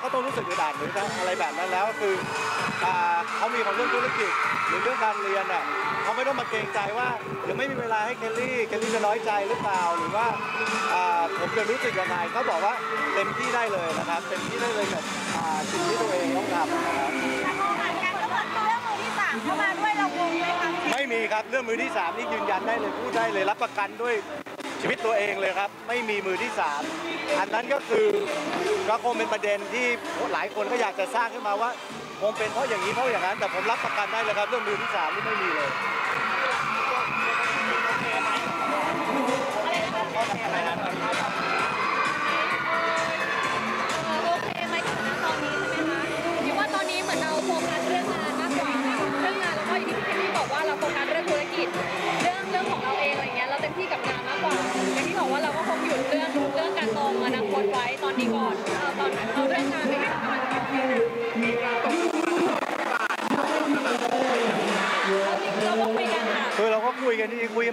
เขาต้องรู้สึกอึดอัดหรืออะไรแบบนั้นแล้วคืออ่าเขามีความเรื่องธุรกิจหรือเรื่องการเรียนอะเขาไม่ต้องมาเกรงใจว่าเดี๋ยวไม่มีเวลาให้เคลลี่เคลลี่จะน้อยใจหรือเปล่าหรือว่าอ่าผมจะรู้สึกยังไงเขาบอกว่าเต็มที่ได้เลยนะครับเต็มที่ได้เลยกับอ่าสิ่งที่ตัวเองต้องทำนะครับแต่พอหลังจากแล้วมันเรื่องมือที่สามเข้ามาด้วยเรางงไหมคะไม่มีครับเรื่องมือที่สามนี่ยืนยันได้เลยพูดได้เลยรับประกันด้วย ชีวิตตัวเองเลยครับ ไม่มีมือที่สามอันนั้นก็คือก็คงเป็นประเด็นที่หลายคนก็อยากจะสร้างขึ้นมาว่าคงเป็นเพราะอย่างนี้เพราะอย่างนั้น แต่ผมรับประกันได้เลยครับ เรื่องมือที่สามนี่ไม่มีเลย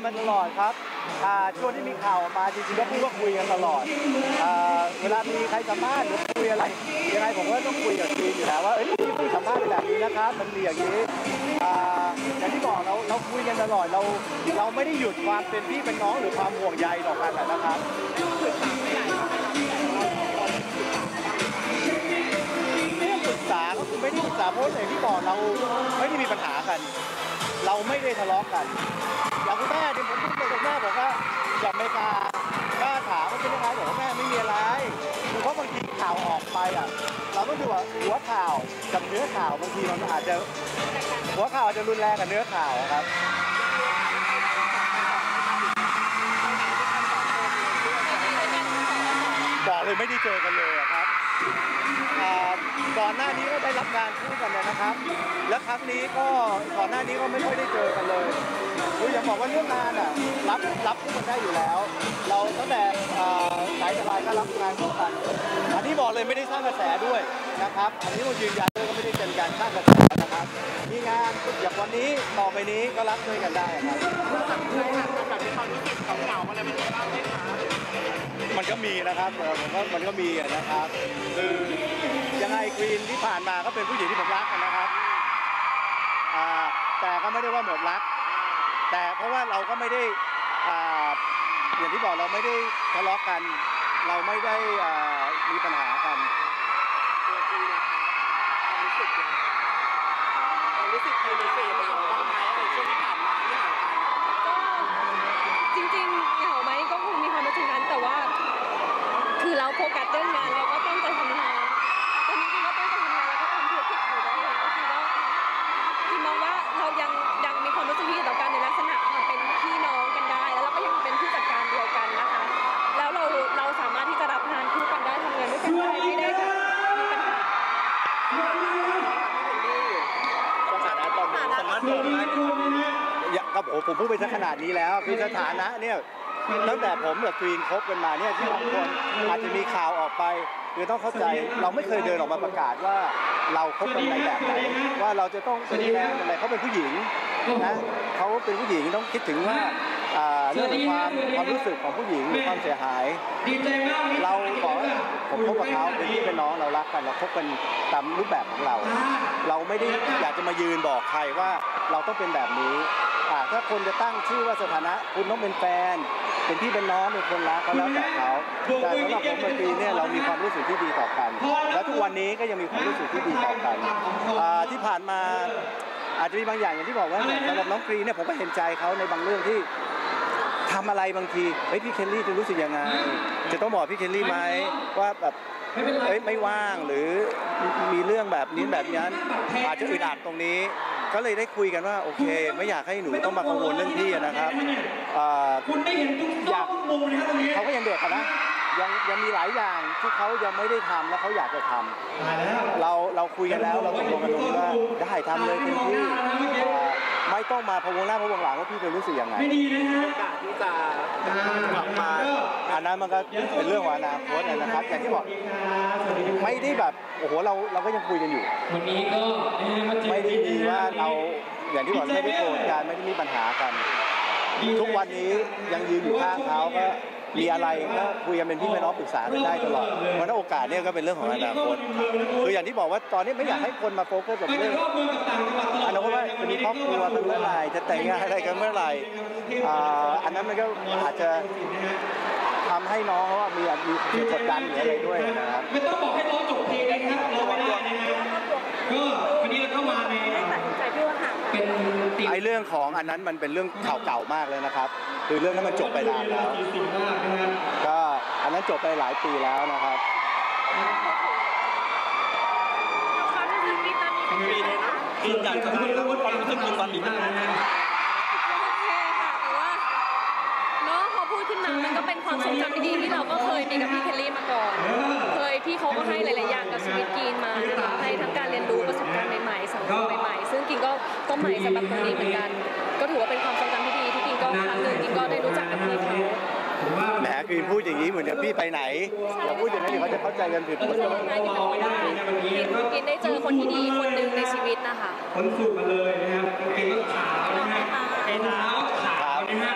มาตลอดครับช่วงที่มีข่าวออกมาจริงๆก็พูดว่าคุยกันตลอด เวลามีใครสัมภาษณ์หรือคุยอะไรยังไงผมก็ต้องคุยกับทีมอยู่แล้วว่าเอ้ยพี่คุยสัมภาษณ์แบบนี้นะครับ มันมีอย่างนี้อ่าอย่างที่บอกเราเราคุยกันตลอดเราเราไม่ได้หยุดความเป็นพี่เป็นน้องหรือความห่วงใยต่อกันนะครับเรื่องปรึกษาก็คือไม่ได้ปรึกษาเพราะอย่างที่บอกเราไม่ได้มีปัญหากัน เราไม่ได้ทะเลาะกัน คุณแม่ที่ผมพูดกับคุณแม่บอกว่าจากอเมริกาป้าถามว่าเป็นยังไงบอกว่าแม่ไม่มีอะไรคือเพราะบางทีข่าวออกไปอะ เราต้องดูว่าหัวข่าวกับเนื้อข่าวบางทีมันอาจจะหัวข่าวอาจจะรุนแรงกับเนื้อข่าวครับบอกเลยไม่ได้เจอกันเลยครับ ก่อนหน้านี้ก็ได้รับงานคู่กันนะครับ และครั้งนี้ก็ก่อนหน้านี้ก็ไม่ค่อยได้เจอกันเลยคืออย่างบอกว่าเรื่องงานอะรับรับคู่กันได้อยู่แล้ว เราตั้งแต่สายสบายก็รับงานคู่กัน อันนี้บอกเลยไม่ได้สร้างกระแสด้วยนะครับ อันนี้ผมยืนยันเลยก็ไม่ได้เป็นการสร้างกระแสนะครับ มีงานอย่างวันนี้ต่อไปนี้ก็รับด้วยกันได้ครับ มันก็มีนะครับเออผมว่ามันก็มีอะนะครับคือยังไงควีนที่ผ่านมาก็เป็นผู้หญิงที่ผมรักกันนะครับอ่าแต่ก็ไม่ได้ว่าหมดรัก แต่เพราะว่าเราก็ไม่ได้อ่าอย่างที่บอกเราไม่ได้ทะเลาะกัน เราไม่ได้อ่ามีปัญหากันรู้สึกคือรู้สึกเป็นยังไงบ้างไหมอะไรช่วงที่ผ่าน ตอนนี้สามารถบอกได้ไหมครับอย่าครับผมผมพูดไปสักขนาดนี้แล้วคือสถานะเนี่ยตั้งแต่ผมกับควีนคบกันมาเนี่ยที่บางคนอาจจะมีข่าวออกไปคือต้องเข้าใจเราไม่เคยเดินออกมาประกาศว่า เราคบกันในแบบไหนว่าเราจะต้องเป็นแฟนอะไรเขาเป็นผู้หญิงนะเขาเป็นผู้หญิงต้องคิดถึงว่า เรื่องของความความรู้สึกของผู้หญิงหรือความเสียหาย เราบอกว่าผมคบกับเขาเป็นพี่เป็นน้องเรารักกันเราคบกันตามรูปแบบของเรา เราไม่ได้อยากจะมายืนบอกใครว่าเราต้องเป็นแบบนี้อ่าถ้าคนจะตั้งชื่อว่าสถานะคุณต้องเป็นแฟน เป็นพี่เป็นน้องเป็นคนรักก็แล้วแต่เขาแต่สำหรับผมกับปีเนี่ยเรามีความรู้สึกที่ดีต่อกัน และทุกวันนี้ก็ยังมีความรู้สึกที่ดีต่อกันอ่าที่ผ่านมาอาจจะมีบางอย่างอย่างที่บอกว่าสำหรับน้องกรีเนี่ยผมก็เห็นใจเขาในบางเรื่องที่ ทำอะไรบางทีเฮ้ยพี่เคลลี่จะรู้สึกยังไง จะต้องบอกพี่เคลลี่ไหมว่าแบบเอ้ยไม่ว่างหรือมีเรื่องแบบนี้แบบนั้นอาจจะอึดอัดตรงนี้ก็เลยได้คุยกันว่าโอเค ไม่อยากให้หนูต้องมากังวลเรื่องพี่อะนะครับอ่าคุณได้เห็นทุกซอกทุกมุมเลยครับตรงนี้เขาก็ยังเด็กอะนะยังยังมีหลายอย่างที่เขายังไม่ได้ทำแล้วเขาอยากจะทำตายแล้วเราเราคุยกันแล้วเราตกลงกันตรงนี้ว่าได้ทำเลยเต็มที่อ่าไม่ ต้องมาพะวงหน้าพะวงหลังว่าพี่จะรู้สึกยังไงไม่ดีนะฮะโอกาสที่จะกลับมาอันนั้นมันก็เป็นเรื่องของอนาคตนะครับอย่างที่บอกไม่ได้แบบโอ้โหเราเราก็ยังคุยกันอยู่วันนี้ก็นะฮะมาเจอไม่ได้มีว่าเราอย่างที่บอกไม่ได้โกรธกันไม่ได้มีปัญหากัน ทุกวันนี้ยังยืนอยู่ข้างเขาก็ มีอะไรก็คุยกันเป็นพี่เป็นน้องปรึกษากันได้ตลอดเพราะฉะนั้นโอกาสเนี่ยก็เป็นเรื่องของอนาคตคืออย่างที่บอกว่าตอนนี้ไม่อยากให้คนมาโฟกัสกับเรื่องรอบเมืองกับต่างจังหวัดตลอดอนาคตว่าจะมีครอบครัวเป็นเมื่อไหร่จะแต่งงานอะไรกันเมื่อไหร่อันนั้นมันก็อาจจะ ให้น้องเขาว่ามีมีมีกดดันหรืออะไรด้วยนะครับไม่ต้องบอกให้ร้องจบเพลงนะครับรอไม่ได้นะฮะก็วันนี้เราเข้ามาในเป็นติไอเรื่องของอันนั้นมันเป็นเรื่องข่าวเก่ามากเลยนะครับ คือเรื่องนั้นมันจบไปนานแล้วก็อันนั้นจบไปหลายปีแล้วนะครับความรู้สึกที่ตอนนี้เป็นยังไงคะยืนยันกับคุณรู้ว่าความรู้สึกตอนนี้นะฮะ โอเคค่ะแต่ว่าเนาะพอพูดขึ้นมามันก็เป็น ความทรงจำที่ดีที่เราก็เคยมีกับพี่เคลลี่มาก่อน เคยพี่เขาก็ให้หลายๆอย่างกับชีวิตกีนมานะคะให้ทั้งการเรียนรู้ประสบการณ์ใหม่ๆสังคมใหม่ๆ ซึ่งกินก็ก็ใหม่สำหรับตรงนี้เหมือนกัน ก็ถือว่าเป็นความทรงจำที่ดีที่กินก็ครั้งหนึ่งกินก็ได้รู้จักกับพี่เขาผมว่าแหมคือพูดอย่างนี้เหมือนเดี๋ยวพี่ไปไหนอย่าพูดอย่างนั้นเดี๋ยวเขาจะเข้าใจกันผิดหมดใช่ไหมกินบอกไม่ได้กินกินได้เจอคนที่ดีคนหนึ่งในชีวิตนะคะผลสูตรมาเลยนะครับกางเกงก็ขาวนะฮะเอ็นเท้าขาวนะฮะ